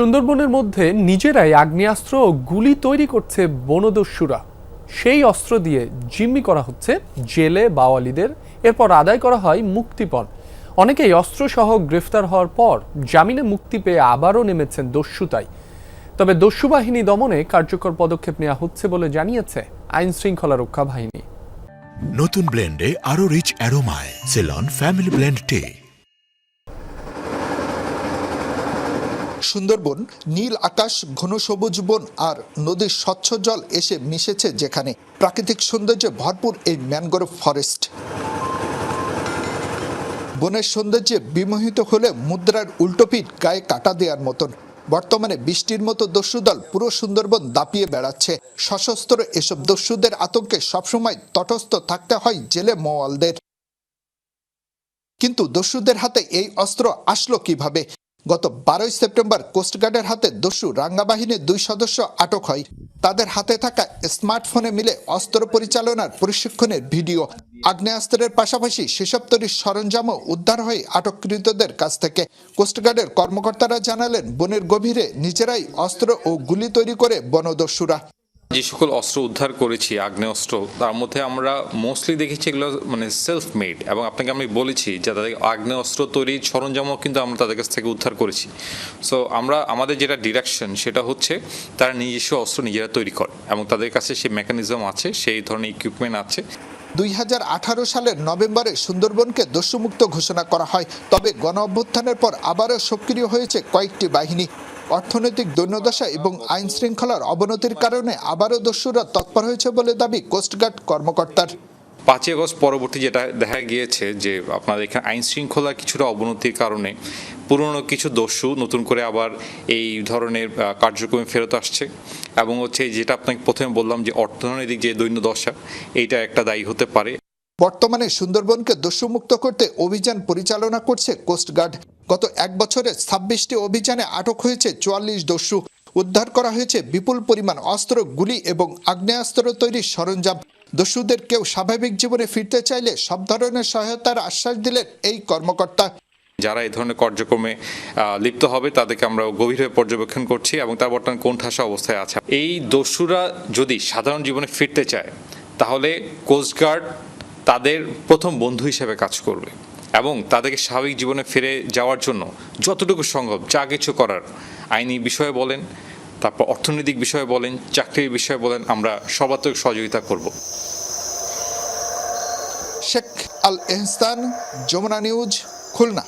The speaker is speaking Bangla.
সুন্দরবনের মধ্যে নিজেরাই আগ্নেয়াস্ত্র ও গুলি তৈরি করছে বনদস্যুরা। সেই অস্ত্র দিয়ে জিম্মি করা হচ্ছে জেলে বাওয়ালিদের। এরপর আদায় করা হয় মুক্তিপণ। অনেকেই অস্ত্রসহ গ্রেফতার হওয়ার পর জামিনে মুক্তি পেয়ে আবারও নেমেছেন দস্যুতায় তবে দস্যু বাহিনী দমনে কার্যকর পদক্ষেপ নেওয়া হচ্ছে বলে জানিয়েছে আইন শৃঙ্খলা রক্ষা বাহিনী। নতুন ব্লেন্ডে আরও rich অ্যারোমায়, Ceylon, family blend tea Sundarban, নীল আকাশ, ঘন সবুজ বন আর নদীর স্বচ্ছ জল এসে মিশেছে যেখানে। প্রাকৃতিক সৌন্দর্যে ভরপুর এই ম্যানগ্রোভ ফরেস্ট। বনের সৌন্দর্যে বিমোহিত হলে মুদ্রার উল্টোপিট গায়ে কাটা দেওয়ার মতন। বর্তমানে বৃষ্টির মতো দস্যুদল পুরো সুন্দরবন দাপিয়ে বেড়াচ্ছে। সশস্ত্র এসব দস্যুদের আতঙ্কে সবসময় তটস্থ থাকতে হয় জেলে মোয়ালদের। কিন্তু দস্যুদের হাতে এই অস্ত্র আসলো কীভাবে? গত বারোই সেপ্টেম্বর কোস্টগার্ডের হাতে দস্যু রাঙ্গা বাহিনীর দুই সদস্য আটক হয়। তাদের হাতে থাকা স্মার্টফোনে মিলে অস্ত্র পরিচালনার প্রশিক্ষণের ভিডিও। আগ্নেয়াস্ত্রের পাশাপাশি সেসব তৈরির সরঞ্জামও উদ্ধার হয় আটককৃতদের কাছ থেকে। কোস্টগার্ডের কর্মকর্তারা জানালেন, বনের গভীরে নিজেরাই অস্ত্র ও গুলি তৈরি করে বনদস্যুরা। যে সকল অস্ত্র উদ্ধার করেছি, আগ্নেয়াস্ত্র, তার মধ্যে আমরা মোস্টলি দেখেছি এগুলো মানে সেলফ মেড এবং আপনাকে আমি বলেছি যে তাদের আগ্নেয়াস্ত্র তৈরির সরঞ্জামও কিন্তু আমরা তাদের কাছ থেকে উদ্ধার করেছি। সো আমরা, আমাদের যেটা ডিরেকশন সেটা হচ্ছে তারা নিজস্ব অস্ত্র নিজেরা তৈরি করে এবং তাদের কাছে সেই মেকানিজম আছে, সেই ধরনের ইকুইপমেন্ট আছে। দুই হাজার আঠারো সালের নভেম্বরে সুন্দরবনকে দস্যুমুক্ত ঘোষণা করা হয়, তবে গণ অভ্যুত্থানের পর আবারও সক্রিয় হয়েছে কয়েকটি বাহিনী। অর্থনৈতিক দৈন্যদশা এবং আইন শৃঙ্খলার অবনতির কারণে আবারও দস্যুরা তৎপর হয়েছে বলে দাবি কোস্টগার্ড কর্মকর্তার। পাঁচই আগস্ট পরবর্তী যেটা দেখা গিয়েছে যে আপনাদের এখানে আইন শৃঙ্খলা কিছুটা অবনতির কারণে পুরনো কিছু দস্যু নতুন করে আবার এই ধরনের কার্যক্রমে ফেরত আসছে এবং হচ্ছে যেটা আপনাকে প্রথমে বললাম যে অর্থনৈতিক যে দৈন্যদশা, এইটা একটা দায়ী হতে পারে। বর্তমানে সুন্দরবনকে দস্যুমুক্ত করতে অভিযান পরিচালনা করছে কোস্টগার্ড গত এক বছরে ছাব্বিশটি অভিযানে আটক হয়েছে চুয়াল্লিশ দস্যু। উদ্ধার করা হয়েছে বিপুল পরিমাণ অস্ত্র, গুলি এবং আগ্নেয়াস্ত্র তৈরির সরঞ্জাম। দস্যুদের কেউ স্বাভাবিক জীবনে ফিরতে চাইলে সব ধরনের সহায়তার আশ্বাস দিলেন এই কর্মকর্তা। যারা এই ধরনের কার্যক্রমে লিপ্ত হবে, তাদেরকে আমরা গভীরভাবে পর্যবেক্ষণ করছি এবং তার বর্তমান কোন ঠাসা অবস্থায় আছে। এই দস্যুরা যদি সাধারণ জীবনে ফিরতে চায়, তাহলে কোস্টগার্ড তাদের প্রথম বন্ধু হিসেবে কাজ করবে এবং তাদেরকে স্বাভাবিক জীবনে ফিরে যাওয়ার জন্য যতটুকু সম্ভব যা কিছু করার আইনি বিষয়ে বলেন, তারপর অর্থনৈতিক বিষয়ে বলেন, চাকরির বিষয়ে বলেন, আমরা সবাত্মক সহযোগিতা করব। শেখ আল এহসান যমুনা নিউজ, খুলনা।